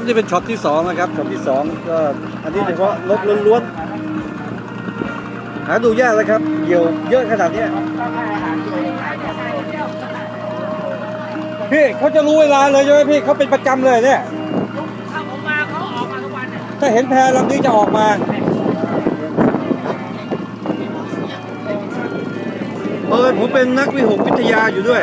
ครับนี่เป็นช็อตที่สองนะครับช็อตที่สองก็อันนี้เฉพาะรถล้วนๆหาดูยากเลยครับเกี่ยวเยอะขนาดนี้พี่เขาจะรู้เวลาเลยใช่ไหมพี่เขาเป็นประจำเลยเนี่ยถ้าผมมาเขาออกมาทุกวันเนี่ยถ้าเห็นแพลำนี้จะออกมาเออผมเป็นนักวิหกวิทยาอยู่ด้วย